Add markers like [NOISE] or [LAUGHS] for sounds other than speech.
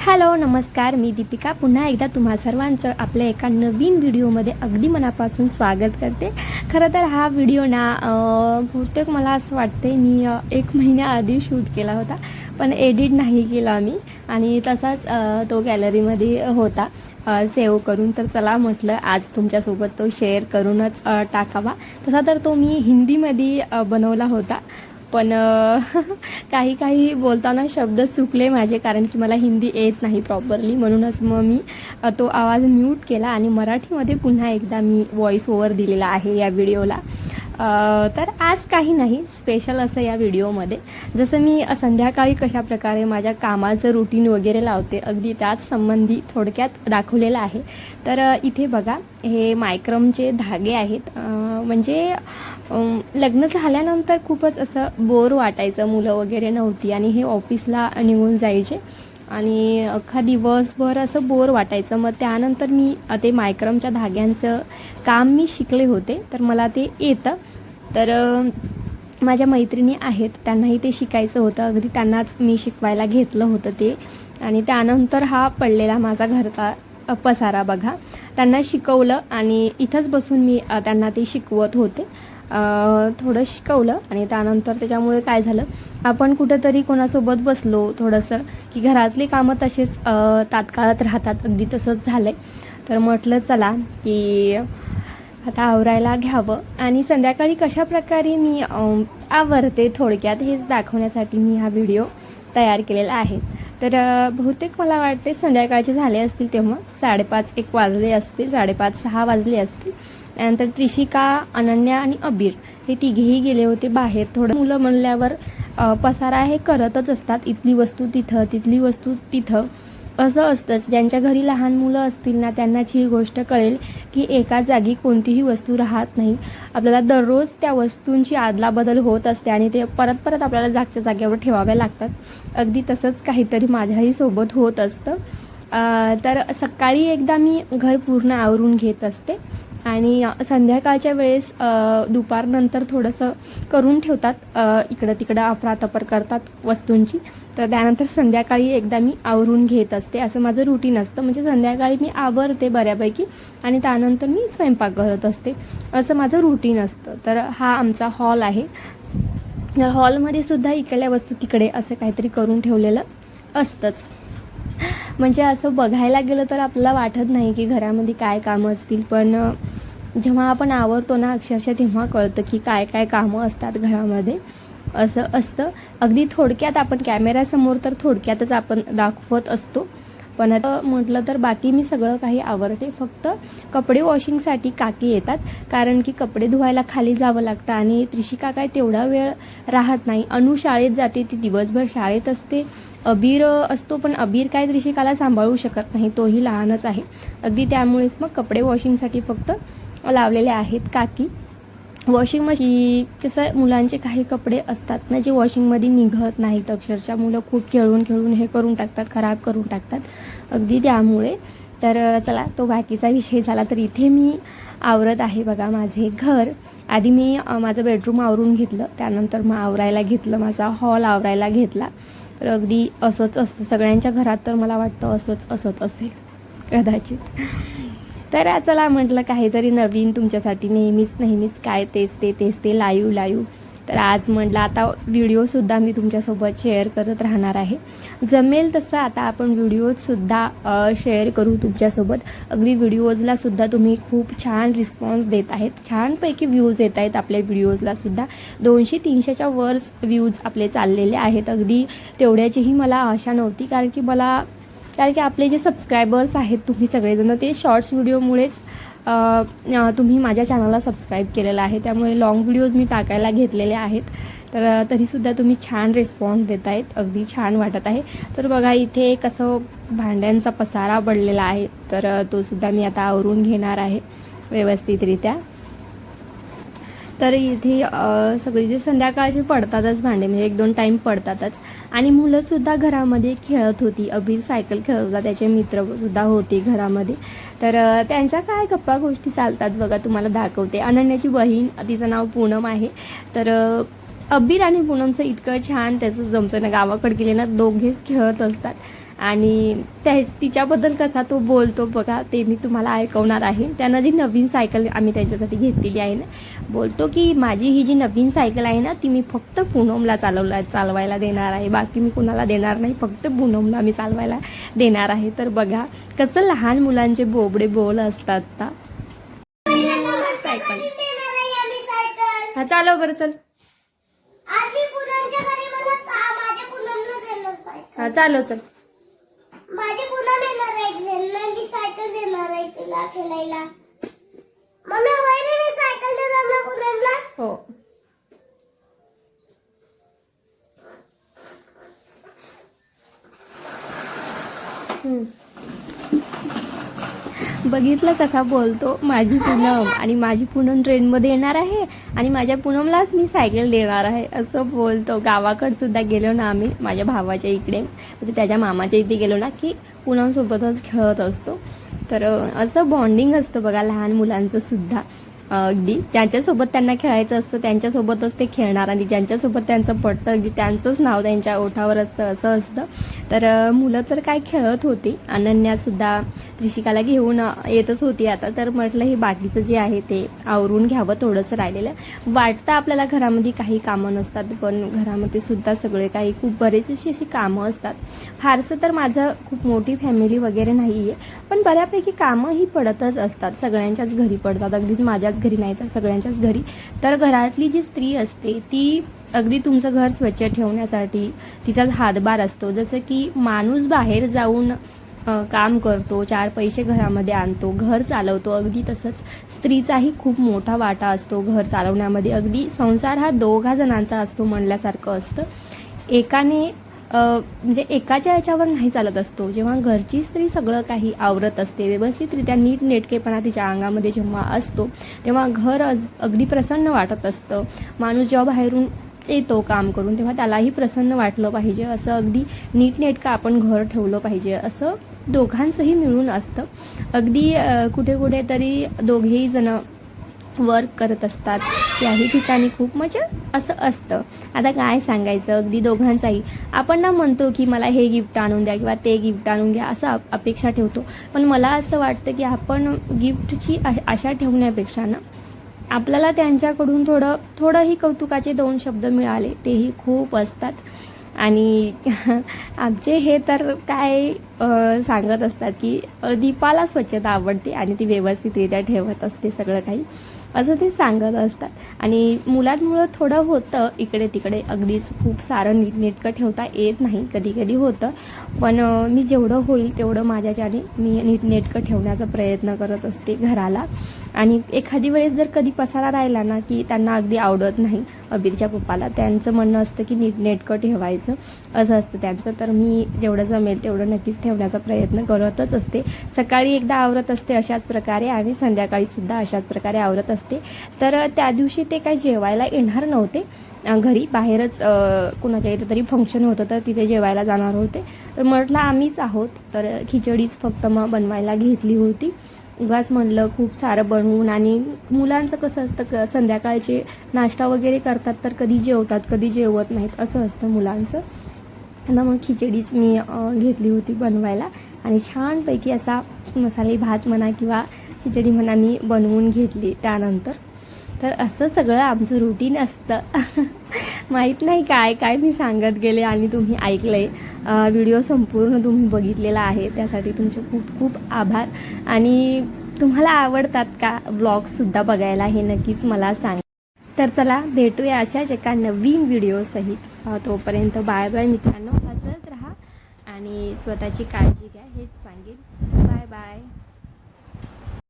Hello नमस्कार मी दीपिका. पुन्हा एकदा तुम्हा सर्वांचं आपल्या एका नवीन व्हिडिओमध्ये अगदी मनापासून स्वागत करते. खरं तर हा व्हिडिओ ना बहुतेक मला असं वाटते मी एक महिन्याआधी शूट केला होता पण एडिट नाही केला मी. आणि तसाच तो गॅलरीमध्ये होता. सेव्ह करून तर चला म्हटलं आज तुमच्यासोबत तो शेअर करूनच टाकावा. तसा तर तो मी हिंदीमध्ये बनवला होता. पण [LAUGHS] काही काही बोलताना शब्द चुकले माझे कारण की मला हिंदी येत नाही प्रॉपरली म्हणूनच मग मी तो आवाज म्यूट केला आणि मराठीमध्ये पुन्हा एकदा मी व्हॉइस ओव्हर दिलेला आहे या व्हिडिओला तर आज काही नाही स्पेशल असं या व्हिडिओमध्ये जसं मी संध्याकाळी कशा प्रकारे माझ्या कामाचं रुटीन वगैरे लावते अगदी त्याच संबंधी थोडक्यात दाखवलेलं आहे. तर इथे बघा हे मायक्रमचे धागे आहेत. म्हणजे लग्न झाल्यानंतर खूपच असं बोर वाटायचं मुलं वगैरे नव्हती. आणि हे ऑफिसला निघून जायचे. आणि अख्खा दिवसभर असं बोर वाटायचं. मग त्यानंतर मी ते मायक्रमच्या धाग्यांचं काम मी शिकले होते तर मला ते येतं. तर माझ्या मैत्रिणी आहेत त्यांनाही ते शिकायचं होतं. अगदी त्यांनाच मी शिकवायला घेतलं होतं ते. आणि त्यानंतर हा पडलेला माझा घरचा पसारा बघा. त्यांना शिकवलं आणि इथंच बसून मी त्यांना ते शिकवत होते. थोडं शिकवलं आणि त्यानंतर त्याच्यामुळे काय झालं आपण कुठंतरी कोणासोबत बसलो थोडंसं की घरातली कामं तसेच तात्काळात राहतात. अगदी तसंच झालं आहे तर म्हटलं चला की आता आवरायला घ्यावं. आणि संध्याकाळी कशा प्रकारे मी आवरते थोडक्यात हेच दाखवण्यासाठी मी हा व्हिडिओ तयार केलेला आहे. तर बहुतेक मला वाटते संध्याकाळचे झाले असतील तेव्हा साडेपाच एक वाजले असतील साडेपाच सहा वाजले असतील. त्यानंतर त्रिशिका अनन्या आणि अबीर हे तिघेही गेले होते बाहेर. थोडं मुलं म्हणल्यावर पसारा हे करतच असतात. इथली वस्तू तिथं तिथली वस्तू तिथं. असं असतंच. ज्यांच्या घरी लहान मुलं असतील ना त्यांनाच ही गोष्ट कळेल की एका जागी कोणतीही वस्तू राहत नाही. आपल्याला दररोज त्या वस्तूंची आदलाबदल होत असते आणि ते परत परत आपल्याला जागच्या जागेवर ठेवाव्या लागतात. अगदी तसंच काहीतरी माझ्याही सोबत होत असतं. तर सकाळी एकदा मी घर पूर्ण आवरून घेत असते. आणि संध्याकाळच्या वेळेस दुपारनंतर थोडंसं करून ठेवतात. इकडं तिकडं अफरातफर करतात वस्तूंची. तर त्यानंतर संध्याकाळी एकदा मी आवरून घेत असते. असं माझं रुटीन असतं. म्हणजे संध्याकाळी मी आवरते बऱ्यापैकी आणि त्यानंतर मी स्वयंपाक करत असते. असं माझं रुटीन असतं. तर हा आमचा हॉल आहे. तर हॉलमध्ये सुद्धा इकडल्या वस्तू तिकडे असं काहीतरी करून ठेवलेलं असतंच. म्हणजे असं बघायला गेलं तर आपल्याला वाटत नाही की घरामध्ये काय कामं असतील पण जेव्हा आपण आवरतो ना अक्षरशः तेव्हा कळतं की काय काय कामं असतात घरामध्ये. असं असतं. अगदी थोडक्यात आपण कॅमेऱ्यासमोर तर थोडक्यातच आपण दाखवत असतो. पण आता म्हटलं तर बाकी मी सगळं काही आवरते. फक्त कपडे वॉशिंगसाठी काकी येतात. कारण की कपडे धुवायला खाली जावं लागतं आणि त्रिशिका काय तेवढा वेळ राहत नाही. अनु शाळेत जाते ती दिवसभर शाळेत असते. अबीर असतो पण अबीर काय त्रिशिकाला सांभाळू शकत नाही. तोही लहानच आहे. अगदी त्यामुळेच मग कपडे वॉशिंगसाठी फक्त लावलेले आहेत काकी. वॉशिंग मशीन कसं मुलांचे काही कपडे असतात ना जे वॉशिंगमध्ये निघत नाहीत. अक्षरशः मुलं खूप खेळून खेळून हे करून टाकतात खराब करून टाकतात. अगदी त्यामुळे. तर चला तो बाकीचा विषय झाला तर इथे मी आवरत आहे बघा माझे घर. आधी मी माझं बेडरूम आवरून घेतलं. त्यानंतर मग आवरायला घेतलं माझा हॉल आवरायला घेतला. तर अगदी असंच असतं. सगळ्यांच्या घरात तर मला वाटतं असंच असत असेल. कदाचित. तर चला म्हटलं काहीतरी नवीन तुमच्यासाठी नेहमीच नेहमीच काय तेच ते तेच ते लाईव्ह लाईव्ह. तर आज म्हटलं आता व्हिडिओसुद्धा मी तुमच्यासोबत शेअर करत राहणार आहे. जमेल तसं आता आपण व्हिडिओजसुद्धा शेअर करू तुमच्यासोबत. अगदी व्हिडिओजलासुद्धा तुम्ही खूप छान रिस्पॉन्स देत आहेत. छानपैकी व्ह्यूज येत आहेत आपल्या व्हिडिओजलासुद्धा दोनशे तीनशेच्या वर्स व्ह्यूज आपले चाललेले आहेत. अगदी तेवढ्याचीही मला आशा नव्हती कारण की मला कारण की आपले जे सबस्क्रायबर्स आहेत तुम्ही सगळेजण ते शॉर्ट्स व्हिडिओमुळेच तुम्ही माझ्या चॅनलला सबस्क्राईब केलेलं आहे. त्यामुळे लाँग व्हिडिओज मी टाकायला घेतलेले आहेत. तर तरीसुद्धा तुम्ही छान रिस्पॉन्स देत आहेत अगदी छान वाटत आहे. तर बघा इथे कसं भांड्यांचा पसारा पडलेला आहे. तर तो सुद्धा मी आता आवरून घेणार आहे व्यवस्थितरित्या. तर इथे सगळी जे संध्याकाळची पडतातच भांडे म्हणजे एक दोन टाईम पडतातच. आणि मुलंसुद्धा घरामध्ये खेळत होती. अबीर सायकल खेळत होता. त्याचे मित्रसुद्धा होते घरामध्ये. तर त्यांच्या काय गप्पा गोष्टी चालतात बघा तुम्हाला दाखवते. अनन्याची बहीण तिचं नाव पूनम आहे. तर अबीर आणि पूनमचं इतकं छान त्याचं जमचं ना गावाकडे गेले ना दोघेच खेळत असतात. आणि त्या तिच्याबद्दल कसा तो बोलतो बघा ते मी तुम्हाला ऐकवणार आहे. त्यानं जी नवीन सायकल आम्ही त्यांच्यासाठी घेतलेली आहे ना बोलतो की माझी ही जी नवीन सायकल आहे ना ती मी फक्त पूनमला चालवला चालवायला देणार आहे. बाकी मी कुणाला देणार नाही फक्त पूनमला मी चालवायला देणार आहे. तर बघा कसं लहान मुलांचे बोबडे बोल असतात ना सायकल. हा चालव बरं चल. हा चालव चल माझी पूनम येणार आहे खेळायला मी सायकल देणार आहे तुला खेळायला. मम्मी होय मी सायकल देणार ना पूनमला हो. बघितलं कसा बोलतो? माझी पूनम आणि माझी पूनम ट्रेनमध्ये येणार आहे आणि माझ्या पूनमलाच मी सायकल देणार आहे. असं बोलतो. गावाकडे सुद्धा गेलो ना आम्ही माझ्या भावाच्या इकडे. म्हणजे त्याच्या मामाच्या इथे गेलो ना की पूनमसोबतच खेळत असतो. तर असं बॉन्डिंग असतं बघा लहान मुलांचं सुद्धा. अगदी. ज्यांच्यासोबत त्यांना खेळायचं असतं त्यांच्यासोबतच ते खेळणार आणि ज्यांच्यासोबत त्यांचं पडतं अगदी त्यांचंच नाव त्यांच्या ओठावर असतं असं असतं. तर मुलं तर काय खेळत होती. अनन्यासुद्धा त्रिशिकाला घेऊन येतच होती आता. तर म्हटलं हे बाकीचं जे आहे ते आवरून घ्यावं थोडंसं राहिलेलं. वाटतं आपल्याला घरामध्ये काही कामं नसतात पण घरामध्ये सुद्धा सगळे काही खूप बरेचशी अशी कामं असतात. फारसं तर माझं खूप मोठी फॅमिली वगैरे नाही आहे पण बऱ्यापैकी कामं ही पडतच असतात. सगळ्यांच्याच घरी पडतात. अगदीच माझ्याच घरी नाही तर सगळ्यांच्याच घरी. तर घरातली जी स्त्री असते ती अगदी तुमचं घर स्वच्छ ठेवण्यासाठी तिचा हातभार असतो. जसं की माणूस बाहेर जाऊन काम करतो चार पैसे घरामध्ये आणतो घर चालवतो अगदी तसंच स्त्रीचाही खूप मोठा वाटा असतो घर चालवण्यामध्ये. अगदी संसार हा दोघा जणांचा असतो म्हणल्यासारखं असतं. एकाने म्हणजे एकाच्या याच्यावर नाही चालत असतो. जेव्हा घरची स्त्री सगळं काही आवरत असते व्यवस्थितरित्या नीट नेटकेपणा तिच्या अंगामध्ये जेव्हा असतो तेव्हा घर अज- अगदी प्रसन्न वाटत असतं. माणूस जेव्हा बाहेरून येतो काम करून तेव्हा त्यालाही प्रसन्न वाटलं पाहिजे. असं अगदी नीटनेटकं आपण घर ठेवलं पाहिजे. असं दोघांचंही मिळून असतं. अगदी कुठे कुठे तरी दोघेही जण वर्क करत असतात. त्याही ठिकाणी खूप मजा असं असतं. आता काय सांगायचं? अगदी दोघांचाही. आपण ना म्हणतो की मला हे गिफ्ट आणून द्या किंवा ते गिफ्ट आणून द्या असं अप- अपेक्षा ठेवतो. पण मला असं वाटतं की आपण गिफ्टची आशा ठेवण्यापेक्षा ना आपल्याला त्यांच्याकडून थोडं थोडंही कौतुकाचे दोन शब्द मिळाले तेही खूप असतात. आणि [LAUGHS] आमचे हे तर काय सांगत असतात की दीपाला स्वच्छता आवडते आणि ती व्यवस्थितरित्या ठेवत असते सगळं काही. असं ते सांगत असतात. आणि मुलांमुळं थोडं होतं इकडे तिकडे. अगदीच खूप सारं नीटनेटकं ठेवता येत नाही कधी कधी होतं. पण मी जेवढं होईल तेवढं माझ्याच्याने मी नीटनेटकं ठेवण्याचा प्रयत्न करत असते घराला. आणि एखादी वेळेस जर कधी पसारा राहिला ना की त्यांना अगदी आवडत नाही अबीरच्या पप्पाला त्यांचं म्हणणं असतं की नीटनेटकं ठेवायचं असं असतं त्यांचं. तर मी जेवढं जमेल तेवढं नक्कीच ठेवण्याचा प्रयत्न करतच असते. सकाळी एकदा आवरत असते अशाच प्रकारे आणि संध्याकाळी सुद्धा अशाच प्रकारे आवरत असते तर त्या दिवशी ते काही जेवायला येणार नव्हते. घरी बाहेरच कुणाच्या इथे तरी फंक्शन होतं तर तिथे जेवायला जाणार होते. तर म्हटलं आम्हीच आहोत. तर खिचडीच फक्त मग बनवायला घेतली होती. उगाच म्हणलं खूप सारं बनवून आणि मुलांचं कसं असतं क संध्याकाळचे नाश्ता वगैरे करतात तर कधी जेवतात कधी जेवत नाहीत असं असतं मुलांचं. आता मग खिचडीच मी घेतली होती बनवायला. आणि छानपैकी असा मसाले भात म्हणा किंवा खिचडी म्हणा मी बनवून घेतली त्यानंतर. तर असं सगळं आमचं रुटीन असतं. [LAUGHS] माहीत नाही काय काय मी सांगत गेले आणि तुम्ही ऐकलं आहे व्हिडिओ संपूर्ण तुम्ही बघितलेला आहे. त्यासाठी तुमचे खूप खूप आभार. आणि तुम्हाला आवडतात का ब्लॉगसुद्धा बघायला हे नक्कीच मला सांग. तर चला भेटूया अशाच एका नवीन व्हिडिओसहित तोपर्यंत बाय बाय मित्रांनो. हसत राहा आणि स्वतःची काळजी घ्या हेच सांगेन. Bye bye